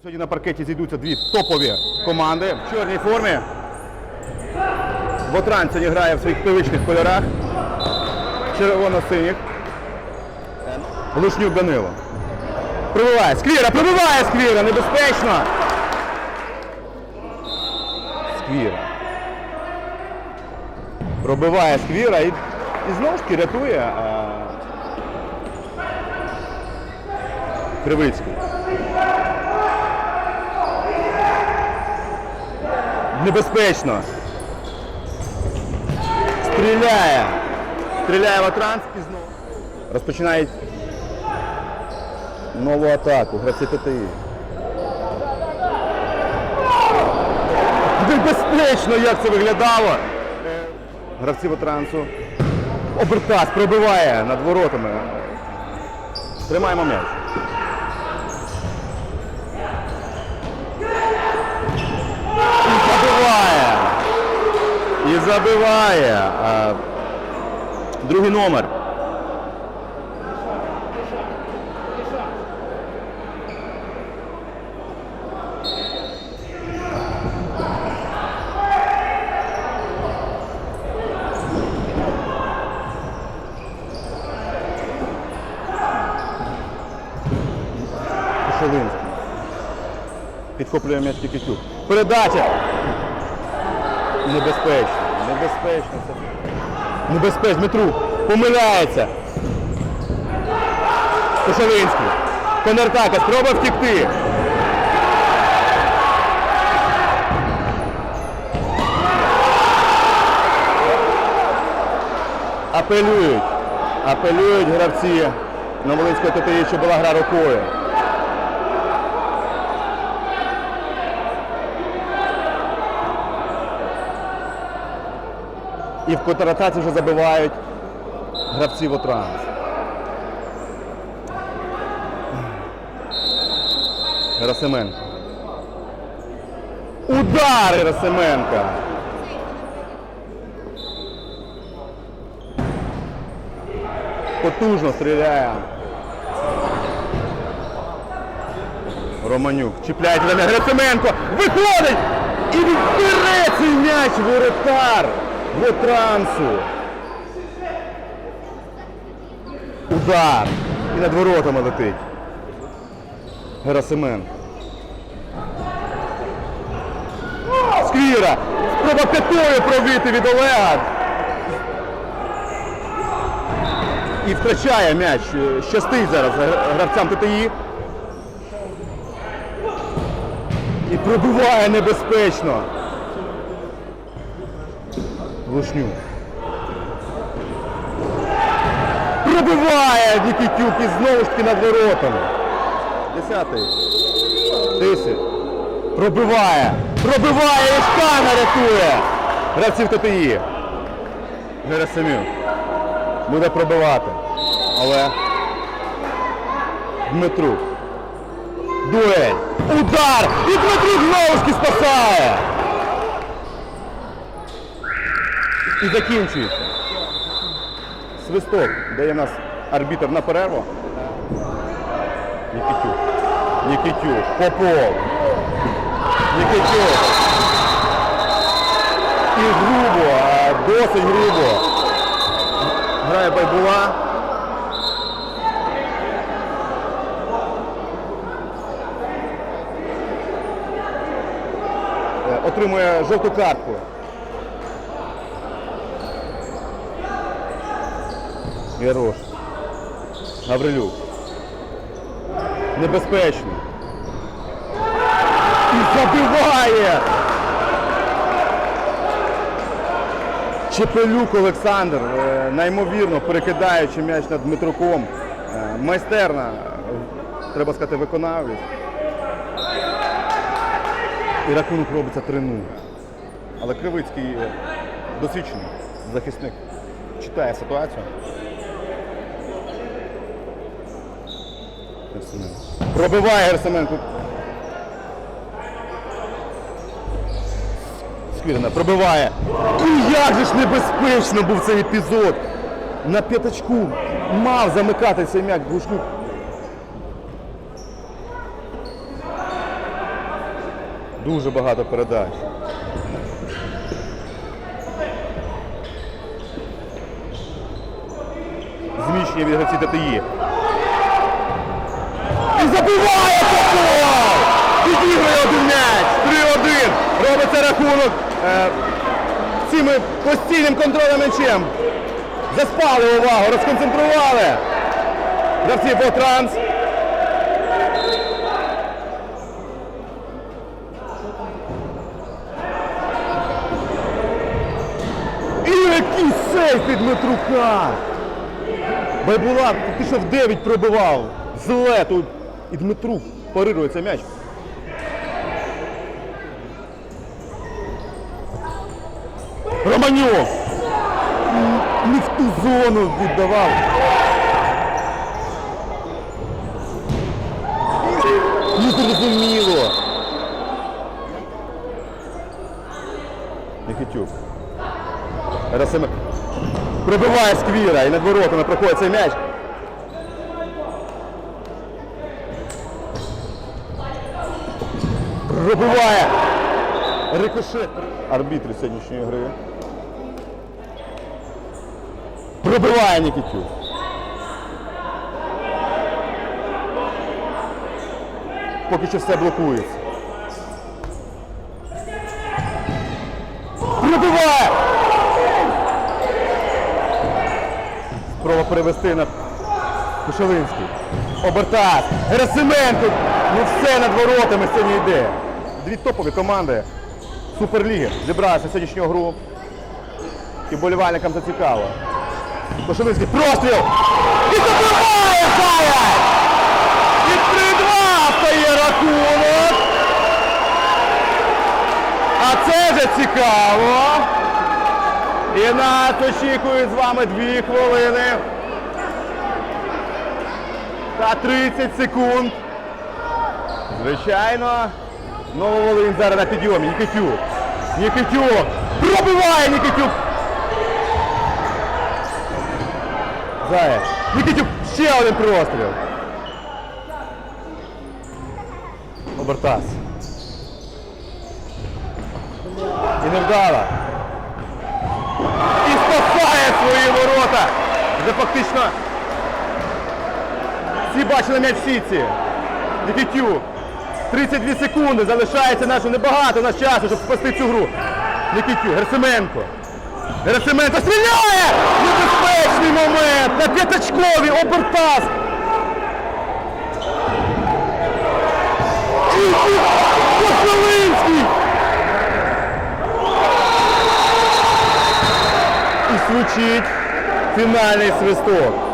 Сьогодні на паркеті зійдуться дві топові команди в чорній формі. Вотран сьогодні грає в своїх привичних кольорах. Червоно-синіх. Лушнюк Данило. Пробиває. Сквіра, пробиває Сквіра! Небезпечно! Сквіра. Пробиває Сквіра і, і знову ж таки рятує а... Кривицький. Небезпечно. Стріляє. Стріляє Ватранський знову. Розпочинають нову атаку. Гравці ТТІ. Небезпечно, як це виглядало. Гравці Ватрансу. Обертас пробиває над воротами. Тримаємо м'яч. І забиває. І забиває. А, другий номер. Кошелинський. Підхоплює м'яч Кікітюк. Передача. Небезпечно. Небезпечно. Це. Небезпечно. Дмитрук помиляється. Кошовинський. Конертака. Спроба втікти. Апелюють. Апелюють гравці Новолинської ТТІ, що була гра рукою. І в контратаці вже забивають гравці Вотранс. Герасименко. Удар Герасименка. Потужно стріляє. Романюк чіпляє на. Герасименко виходить і бере цей м'яч воротар Вотрансу. Удар. І над воротами летить. Герасименко. Сквіра! Спроба п'ятою пробити від Олега. І втрачає м'яч. Щастить зараз гравцям ТТІ. І пробиває небезпечно. Лушнюк. Пробиває Нікітюк і знову ж таки над воротами. Десятий. Тиси. Пробиває. Пробиває і Шкана рятує. Гравців ТТІ. Герасимюк. Буде пробивати. Але Дмитрук. Дуель. Удар! І Дмитрук знову ж таки спасає. І закінчується. Свисток, дає нас арбітр на перерву. Нікітюк. Нікітюк. Попов. Нікітюк. І грубо, досить грубо. Грає Байбула. Е, Отримує жовту картку. Ярош. Гаврилюк. Небезпечно. І забиває! Чепелюк Олександр, е, неймовірно перекидаючи м'яч над Дмитруком. Е, Майстерна, треба сказати, виконавець. І рахунок робиться 3-0. Але Кривицький е, досвідчений захисник. Читає ситуацію. Герсименко. Пробиває Герсименко. Сквірна пробиває. І як же ж небезпечно був цей епізод. На п'ятачку мав замикати цей м'як Глушнюк. Дуже багато передач. Зміщення від гравців ТТІ. І забиває Попов! Підігрує один м'яч! 3-1. Робиться рахунок е, цими постійним контролем м'ячем. Заспали увагу, розконцентрували. Гравці по транс. І який сейф від Дмитрука! Байбулат, ти що в 9 пробивав? Зле тут. І Дмитрук парирує цей м'яч. Романюк! Не в ту зону віддавав. Не зрозуміло. Нікітюк. Расиме... Пробиває сквіра і над воротами проходить цей м'яч. Пробиває. Рикошет. Арбітр сьогоднішньої гри. Пробиває Нікітюк. Поки що все блокується. Пробиває! Спроба перевести на Кошелинський. Обертас. Герасименко. Ну все над воротами сьогодні йде. Дві топові команди Суперліги зібралися сьогоднішню гру. І болівальникам це цікаво. Простріл! І забиває Заяць! І 3-2 стає рахунок! А це вже цікаво! І нас очікують з вами 2 хвилини та 30 секунд. Звичайно, Нововолинськ зараз на підйомі. Нікітюк. Нікітюк. Пробиває Нікітюк. Заєць. Нікітюк. Ще один простріл. Обертас. І невдало. І спасає свої ворота. Вже фактично всі бачили м'яч в сітці. Нікітюк. 32 секунди. Залишається нашого небагато у нас часу, щоб спасти цю гру. Нікітюк. Герасименко. Герасименко стріляє! Небезпечний момент! На п'ятачкові обертас! Кошелинський! І звучить фінальний свисток.